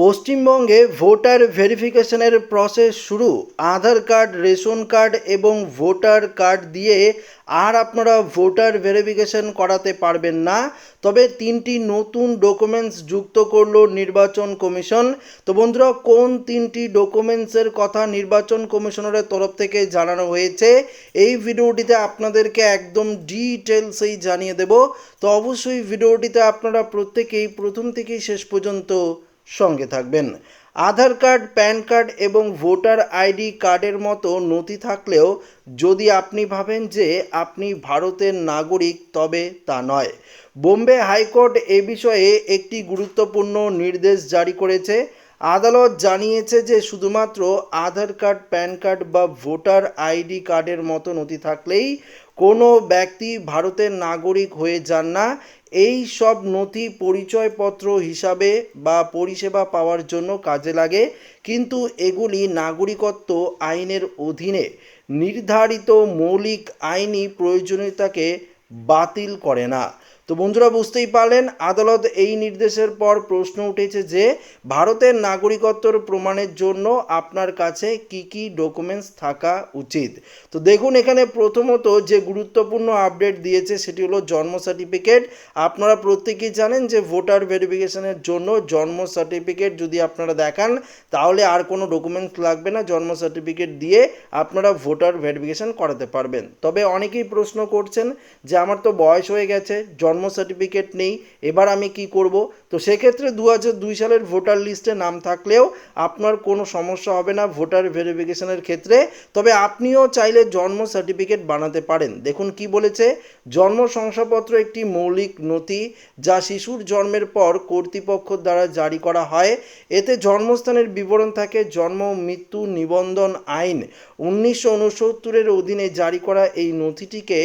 পশ্চিমবঙ্গে ভোটার ভেরিফিকেশনের প্রসেস শুরু। আধার কার্ড, রেশন কার্ড এবং ভোটার কার্ড দিয়ে আর আপনারা ভোটার ভেরিফিকেশন করাতে পারবেন না। তবে তিনটি নতুন ডকুমেন্টস যুক্ত করল নির্বাচন কমিশন। তো বন্ধুরা, কোন তিনটি ডকুমেন্টসের কথা নির্বাচন কমিশনারের তরফ থেকে জানানো হয়েছে, এই ভিডিওটিতে আপনাদেরকে একদম ডিটেলসেই জানিয়ে দেব। তো অবশ্যই ভিডিওটিতে আপনারা প্রত্যেকেই প্রথম থেকেই শেষ পর্যন্ত সঙ্গে থাকবেন। আধার কার্ড, প্যান কার্ড এবং ভোটার আইডি কার্ডের মতো নথি থাকলেও যদি আপনি ভাবেন যে আপনি ভারতের নাগরিক, তবে তা নয়। বোম্বে হাইকোর্ট এ বিষয়ে একটি গুরুত্বপূর্ণ নির্দেশ জারি করেছে। আদালত জানিয়েছে যে শুধুমাত্র আধার কার্ড, প্যান কার্ড বা ভোটার আইডি কার্ডের মতো নথি থাকলেই কোনো ব্যক্তি ভারতের নাগরিক হয়ে যান না। এই সব নথি পরিচয়পত্র হিসাবে বা পরিষেবা পাওয়ার জন্য কাজে লাগে। কিন্তু এগুলি নাগরিকত্ব আইনের অধীনে নির্ধারিত মৌলিক আইনি প্রয়োজনীয়তাকে বাতিল করে না। তো বন্ধুরা বুঝতেই পারলেন, আদালত এই নির্দেশের পর প্রশ্ন উঠেছে যে, ভারতের নাগরিকত্বর প্রমাণের জন্য আপনার কাছে কি কি ডকুমেন্টস থাকা উচিত। তো দেখুন, এখানে প্রথমত যে গুরুত্বপূর্ণ আপডেট দিয়েছে সেটি হলো জন্ম সার্টিফিকেট আপনারা প্রত্যেকেই জানেন যে ভোটার ভেরিফিকেশনের জন্য জন্ম সার্টিফিকেট যদি আপনারা দেখান, তাহলে আর কোনো ডকুমেন্টস লাগবে না। জন্ম সার্টিফিকেট দিয়ে আপনারা ভোটার ভেরিফিকেশন করাতে পারবেন। তবে অনেকেই প্রশ্ন করছেন যে, আমার তো বয়স হয়ে গেছে, জন্ম সার্টিফিকেট নেই, এবার আমি কি করব? তো সেক্ষেত্রে দু হাজার দুই সালের ভোটার লিস্টে নাম থাকলেও আপনার কোনো সমস্যা হবে না ভোটার ভেরিফিকেশনের ক্ষেত্রে। তবে আপনিও চাইলে জন্ম সার্টিফিকেট বানাতে পারেন। দেখুন কি বলেছে, জন্ম শংসাপত্র একটি মৌলিক নথি যা শিশুর জন্মের পর কর্তৃপক্ষ দ্বারা জারি করা হয়। এতে জন্মস্থানের বিবরণ থাকে, জন্ম, মৃত্যু, নিবন্ধন, আইন। উনিশশো উনসত্তরের অধীনে জারি করা এই নথিটিকে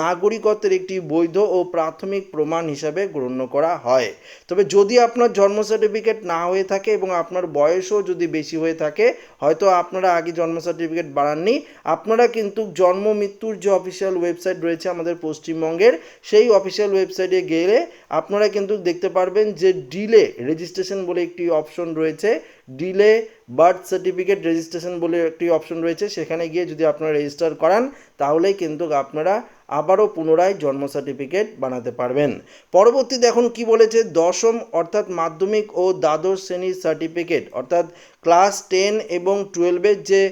নাগরিকত্বের একটি বৈধ ও প্রাথমিক প্রমাণ হিসাবে গণ্য করা হয়। তবে যদি আপনার জন্ম সার্টিফিকেট না হয়ে থাকে এবং আপনার বয়সও যদি বেশি হয়ে থাকে, হয়তো আপনারা আগে জন্ম সার্টিফিকেট বাড়াননি। আপনারা কিন্তু জন্ম মৃত্যুর যে অফিসিয়াল ওয়েবসাইট রয়েছে আমাদের পশ্চিমবঙ্গের, সেই অফিসিয়াল ওয়েবসাইটে গেলে আপনারা কিন্তু দেখতে পারবেন যে ডিলে রেজিস্ট্রেশন বলে একটি অপশন রয়েছে। ডিলে বার্থ সার্টিফিকেট রেজিস্ট্রেশন বলে একটি অপশন রয়েছে। সেখানে গিয়ে যদি আপনারা রেজিস্টার করান, তাহলেই কিন্তু আপনারা আবারও পুনরায় জন্ম সার্টিফিকেট বানাতে পারবেন। পরবর্তীতে এখন কি বলেছে? দশম অর্থাৎ মাধ্যমিক ও দ্বাদশ শ্রেণির সার্টিফিকেট অর্থাৎ ক্লাস টেন এবং টুয়েলভের যে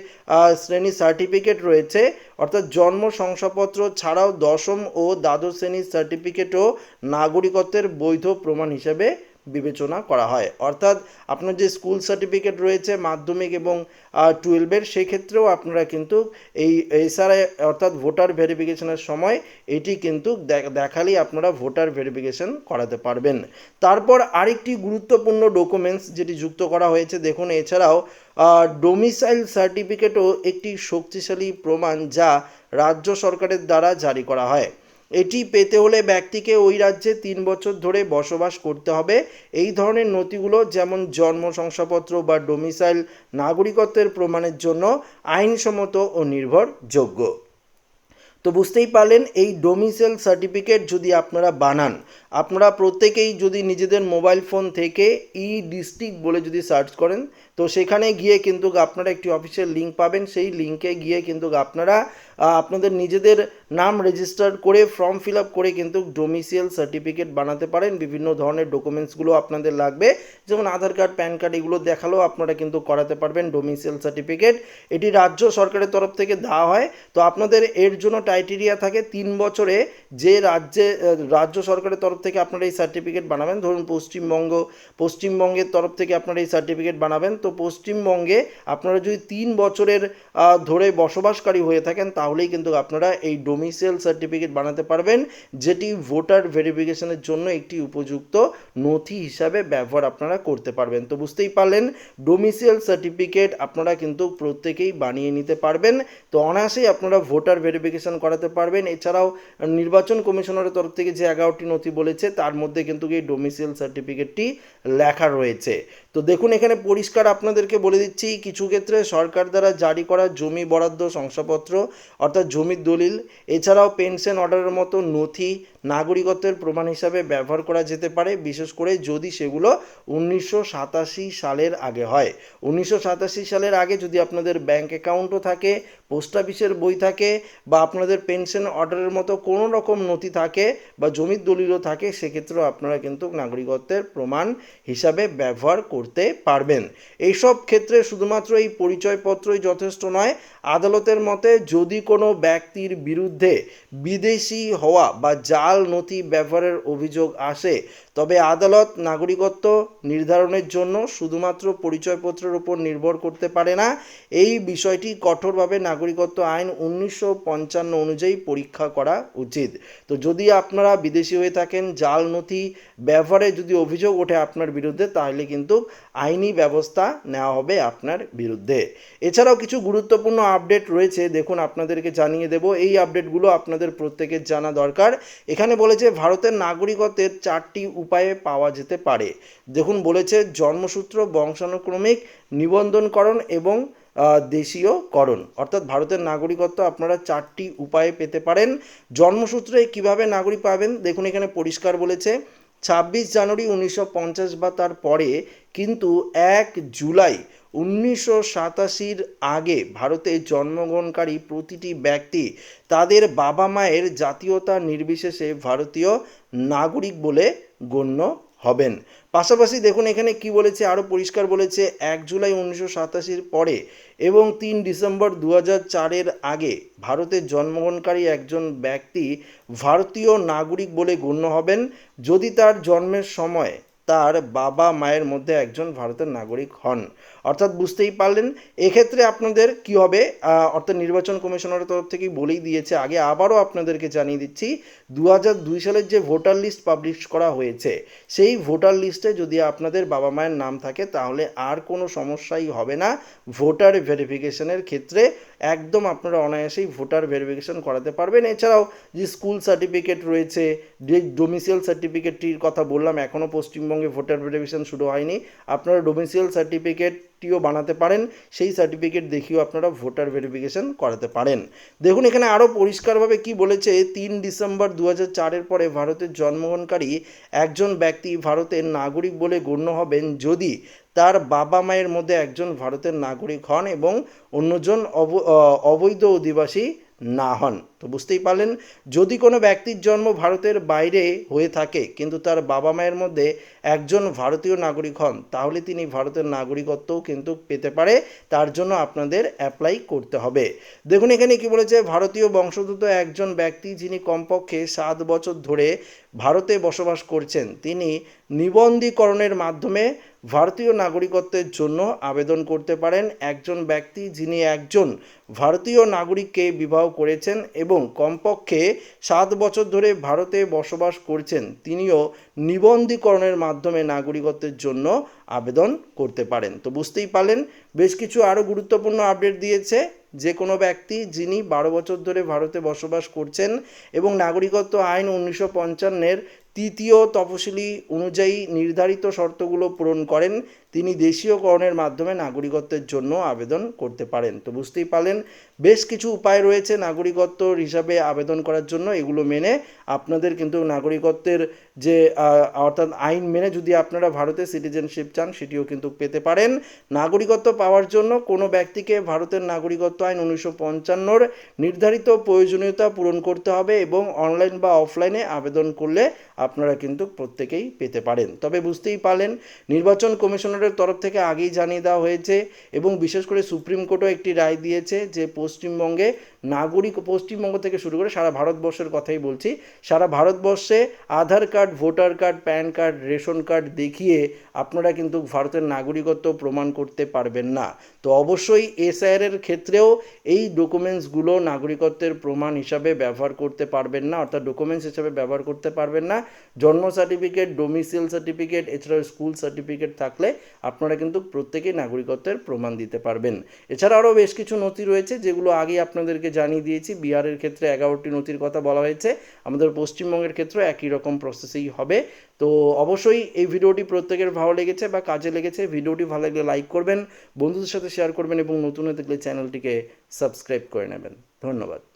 শ্রেণি সার্টিফিকেট রয়েছে, অর্থাৎ জন্ম শংসাপত্র ছাড়াও দশম ও দ্বাদশ শ্রেণির সার্টিফিকেটও নাগরিকত্বের বৈধ প্রমাণ হিসেবে বিবেচনা করা হয়। অর্থাৎ আপনার যে স্কুল সার্টিফিকেট রয়েছে মাধ্যমিক এবং টুয়েলভের সেই ক্ষেত্রেও আপনারা কিন্তু এই এসআরআই অর্থাৎ ভোটার ভেরিফিকেশনের সময় এটি কিন্তু দেখালেই আপনারা ভোটার ভেরিফিকেশন করাতে পারবেন। তারপর আরেকটি গুরুত্বপূর্ণ ডকুমেন্টস যেটি যুক্ত করা হয়েছে, দেখুন এছাড়াও ডোমিসাইল সার্টিফিকেটও একটি শক্তিশালী প্রমাণ যা রাজ্য সরকারের দ্বারা জারি করা হয়। এটি পেতে হলে ব্যক্তিকে ওই রাজ্যে তিন বছর ধরে বসবাস করতে হবে। এই ধরনের নথিগুলো যেমন জন্ম, শংসাপত্র বা ডোমিসাইল নাগরিকত্বের প্রমাণের জন্য আইনসম্মত ও নির্ভরযোগ্য। তো বুঝতেই পারলেন, এই ডোমিসাইল সার্টিফিকেট যদি আপনারা বানান আপনারা প্রত্যেকেই যদি নিজেদের মোবাইল ফোন থেকে ই ডিস্ট্রিক্ট বলে যদি সার্চ করেন, তো সেখানে গিয়ে কিন্তু আপনারা একটি অফিসের লিঙ্ক পাবেন। সেই লিঙ্কে গিয়ে কিন্তু আপনারা আপনাদের নিজেদের নাম রেজিস্টার করে ফর্ম ফিল আপ করে কিন্তু ডোমিসিয়াল সার্টিফিকেট বানাতে পারেন। বিভিন্ন ধরনের ডকুমেন্টসগুলো আপনাদের লাগবে। যেমন আধার কার্ড, প্যান কার্ড এগুলো দেখালেও আপনারা কিন্তু করাতে পারবেন ডোমিসিয়াল সার্টিফিকেট। এটি রাজ্য সরকারের তরফ থেকে দেওয়া হয়। তো আপনাদের এর জন্য টাইটেরিয়া থাকে তিন বছরে যে রাজ্যে রাজ্য সরকারের তরফ থেকে আপনারা এই সার্টিফিকেট বানাবেন। ধরুন পশ্চিমবঙ্গ, পশ্চিমবঙ্গের তরফ থেকে আপনারা এই সার্টিফিকেট বানাবেন। তো পশ্চিমবঙ্গে আপনারা যদি তিন বছরের ধরে বসবাসকারী হয়ে থাকেন, তাহলেই কিন্তু আপনারা এই ডোমিসিয়াল সার্টিফিকেট বানাতে পারবেন, যেটি ভোটার ভেরিফিকেশনের জন্য একটি উপযুক্ত নথি হিসাবে ব্যবহার আপনারা করতে পারবেন। তো বুঝতেই পারলেন ডোমিসিয়াল সার্টিফিকেট আপনারা কিন্তু প্রত্যেকেই বানিয়ে নিতে পারবেন। তো অনায়াসেই আপনারা ভোটার ভেরিফিকেশন করাতে পারবেন। এছাড়াও নির্বাচন কমিশনারের তরফ থেকে যে এগারোটি নথি বলেছে তার মধ্যে কিন্তু এই ডোমিসিল সার্টিফিকেটটি লেখা রয়েছে। তো দেখুন, এখানে পরিষ্কার আপনাদেরকে বলে দিচ্ছি, কিছু ক্ষেত্রে সরকার দ্বারা জারি করা জমি বরাদ্দ শংসাপত্র, অর্থাৎ জমির দলিল, এছাড়াও পেনশন অর্ডারের মতো নথি নাগরিকত্বের প্রমাণ হিসাবে ব্যবহার করা যেতে পারে, বিশেষ করে যদি সেগুলো উনিশশো সাতাশি সালের আগে হয়। উনিশশো সাতাশি সালের আগে যদি আপনাদের ব্যাংক অ্যাকাউন্টও থাকে, পোস্ট অফিসের বই থাকে, বা আপনাদের পেনশন অর্ডারের মতো কোনো রকম নথি থাকে, বা জমির দলিলও থাকে, সেক্ষেত্রেও আপনারা কিন্তু নাগরিকত্বের প্রমাণ হিসাবে ব্যবহার করতে পারবেন। এইসব ক্ষেত্রে শুধুমাত্র এই পরিচয়পত্রই যথেষ্ট নয়, আদালতের মতে যদি কোনো ব্যক্তির বিরুদ্ধে বিদেশি হওয়া বা জাল নথি ব্যবহারের অভিযোগ আসে, তবে আদালত নাগরিকত্ব নির্ধারণের জন্য শুধুমাত্র পরিচয়পত্রের উপর নির্ভর করতে পারে না। এই বিষয়টি কঠোরভাবে নাগরিকত্ব আইন উনিশশো পঞ্চান্ন অনুযায়ী পরীক্ষা করা উচিত। তো যদি আপনারা বিদেশি হয়ে থাকেন, জাল নথি ব্যবহারে যদি অভিযোগ ওঠে আপনার বিরুদ্ধে, তাহলে কিন্তু আইনি ব্যবস্থা নেওয়া হবে আপনার বিরুদ্ধে। এছাড়াও কিছু গুরুত্বপূর্ণ আপডেট রয়েছে, দেখুন আপনাদেরকে জানিয়ে দেব। এই আপডেটগুলো আপনাদের প্রত্যেকের জানা দরকার। এখানে বলেছে, ভারতের নাগরিকত্বের চারটি উপায়ে পাওয়া যেতে পারে। দেখুন, বলেছে, জন্মসূত্র, বংশানুক্রমিক, নিবন্ধনকরণ এবং দেশীয়করণ। অর্থাৎ ভারতের নাগরিকত্ব আপনারা চারটি উপায়ে পেতে পারেন। জন্মসূত্রে কীভাবে নাগরিক পাবেন? দেখুন, এখানে পরিষ্কার বলেছে ছাব্বিশ জানুয়ারি উনিশশো পঞ্চাশ বা তার পরে কিন্তু এক জুলাই উনিশশো সাতাশির আগে ভারতে জন্মগ্রহণকারী প্রতিটি ব্যক্তি তাদের বাবা মায়ের জাতীয়তা নির্বিশেষে ভারতীয় নাগরিক বলে গণ্য হবেন। পাশাপাশি দেখুন, এখানে কি বলেছে আরও পরিষ্কার বলেছে, এক জুলাই উনিশশো সাতাশির পরে এবং তিন ডিসেম্বর দু চারের আগে ভারতের জন্মগ্রহণকারী একজন ব্যক্তি ভারতীয় নাগরিক বলে গণ্য হবেন। যদি তার জন্মের সময় তার বাবা মায়ের মধ্যে একজন ভারতের নাগরিক হন। অর্থাৎ বুঝতেই পারলেন। এক্ষেত্রে আপনাদের কি হবে? অর্থাৎ নির্বাচন কমিশনের তরফ থেকেই বলেই দিয়েছে। আগে আবারও আপনাদেরকে জানিয়ে দিচ্ছি দু দুই সালের যে ভোটার লিস্ট পাবলিশ করা হয়েছে, সেই ভোটার লিস্টে যদি আপনাদের বাবা মায়ের নাম থাকে, তাহলে আর কোনো সমস্যাই হবে না। ভোটার ভেরিফিকেশনের ক্ষেত্রে একদম আপনারা অনায়াসেই ভোটার ভেরিফিকেশন করাতে পারবেন। এছাড়াও যে স্কুল সার্টিফিকেট রয়েছে, যে ডোমিসিয়াল সার্টিফিকেটটির কথা বললাম, এখনও পশ্চিমবঙ্গে ভোটার ভেরিফিকেশন শুরু হয়নি। আপনারা ডোমিসিয়াল সার্টিফিকেটটিও বানাতে পারেন, সেই সার্টিফিকেট দেখিয়েও আপনারা ভোটার ভেরিফিকেশন করাতে পারেন। দেখুন, এখানে আরও পরিষ্কারভাবে কি বলেছে, তিন ডিসেম্বর দু চারের পরে ভারতের জন্মগ্রহণকারী একজন ব্যক্তি ভারতের নাগরিক বলে গণ্য হবেন যদি তার বাবা মায়ের মধ্যে একজন ভারতের নাগরিক হন এবং অন্যজন অব- অবৈধ অধিবাসী না হন। তো বুঝতেই পারলেন, যদি কোনো ব্যক্তির জন্ম ভারতের বাইরে হয়ে থাকে, কিন্তু তার বাবা মায়ের মধ্যে একজন ভারতীয় নাগরিক হন, তাহলে তিনি ভারতের নাগরিকত্বও কিন্তু পেতে পারে। তার জন্য আপনাদের অ্যাপ্লাই করতে হবে। দেখুন, এখানে কি বলেছে, ভারতীয় বংশোদ্ভূত একজন ব্যক্তি যিনি কমপক্ষে সাত বছর ধরে ভারতে বসবাস করছেন, তিনি নিবন্ধীকরণের মাধ্যমে ভারতীয় নাগরিকত্বের জন্য আবেদন করতে পারেন একজন ব্যক্তি যিনি একজন ভারতীয় নাগরিককে বিবাহ করেছেন এবং কমপক্ষে সাত বছর ধরে ভারতে বসবাস করছেন, তিনিও নিবন্ধীকরণের মাধ্যমে নাগরিকত্বের জন্য আবেদন করতে পারেন। তো বুঝতেই পারলেন, বেশ কিছু আরও গুরুত্বপূর্ণ আপডেট দিয়েছে। যে কোনো ব্যক্তি যিনি বারো বছর ধরে ভারতে বসবাস করছেন এবং নাগরিকত্ব আইন উনিশশো পঞ্চান্নের তৃতীয় তফসিলি অনুযায়ী নির্ধারিত শর্তগুলো পূরণ করেন তিনি দেশীয়করণের মাধ্যমে নাগরিকত্বের জন্য আবেদন করতে পারেন। তো বুঝতেই পারলেন, বেশ কিছু উপায় রয়েছে নাগরিকত্ব হিসাবে আবেদন করার জন্য। এগুলো মেনে আপনাদের কিন্তু নাগরিকত্বের যে অর্থাৎ আইন মেনে যদি আপনারা ভারতে সিটিজেনশিপ চান, সেটিও কিন্তু পেতে পারেন। নাগরিকত্ব পাওয়ার জন্য কোনো ব্যক্তিকে ভারতের নাগরিকত্ব আইন উনিশশো পঞ্চান্নর নির্ধারিত প্রয়োজনীয়তা পূরণ করতে হবে এবং অনলাইন বা অফলাইনে আবেদন করলে আপনারা কিন্তু প্রত্যেকেই পেতে পারেন। তবে বুঝতেই পারলেন, নির্বাচন কমিশনারের তরফ থেকে আগেই জানিয়ে দেওয়া হয়েছে এবং বিশেষ করে সুপ্রিম কোর্টও একটি রায় দিয়েছে যে পশ্চিমবঙ্গে নাগরিক পশ্চিমবঙ্গ থেকে শুরু করে সারা ভারতবর্ষের কথাই বলছি। সারা ভারতবর্ষে Aadhaar card, voter card, PAN card, ration card দেখিয়ে আপনারা কিন্তু ভারতের নাগরিকত্ব প্রমাণ করতে পারবেন না। তো অবশ্যই এসআইআর এর ক্ষেত্রেও এই ডকুমেন্টসগুলো নাগরিকত্বের প্রমাণ হিসাবে ব্যবহার করতে পারবেন না, অর্থাৎ ডকুমেন্টস হিসাবে ব্যবহার করতে পারবেন না। জন্ম সার্টিফিকেট ডোমিসিল সার্টিফিকেট এছাড়াও স্কুল সার্টিফিকেট থাকলে আপনারা কিন্তু প্রত্যেকেই নাগরিকত্বের প্রমাণ দিতে পারবেন। এছাড়া আরও বেশ কিছু নথি রয়েছে যেগুলো আগে আপনাদেরকে জানিয়ে দিয়েছি, বিহারের ক্ষেত্রে এগারোটি নথির কথা বলা হয়েছে, আমাদের পশ্চিমবঙ্গের ক্ষেত্রে একই রকম প্রসেসেই হবে। তো অবশ্যই এই ভিডিওটি প্রত্যেকের ভালো লেগেছে বা কাজে লেগেছে, ভিডিওটি ভালো লাগলে লাইক করবেন, বন্ধুদের সাথে শেয়ার করবেন এবং নতুন হয়ে থাকলে চ্যানেলটিকে সাবস্ক্রাইব করে নেবেন। ধন্যবাদ।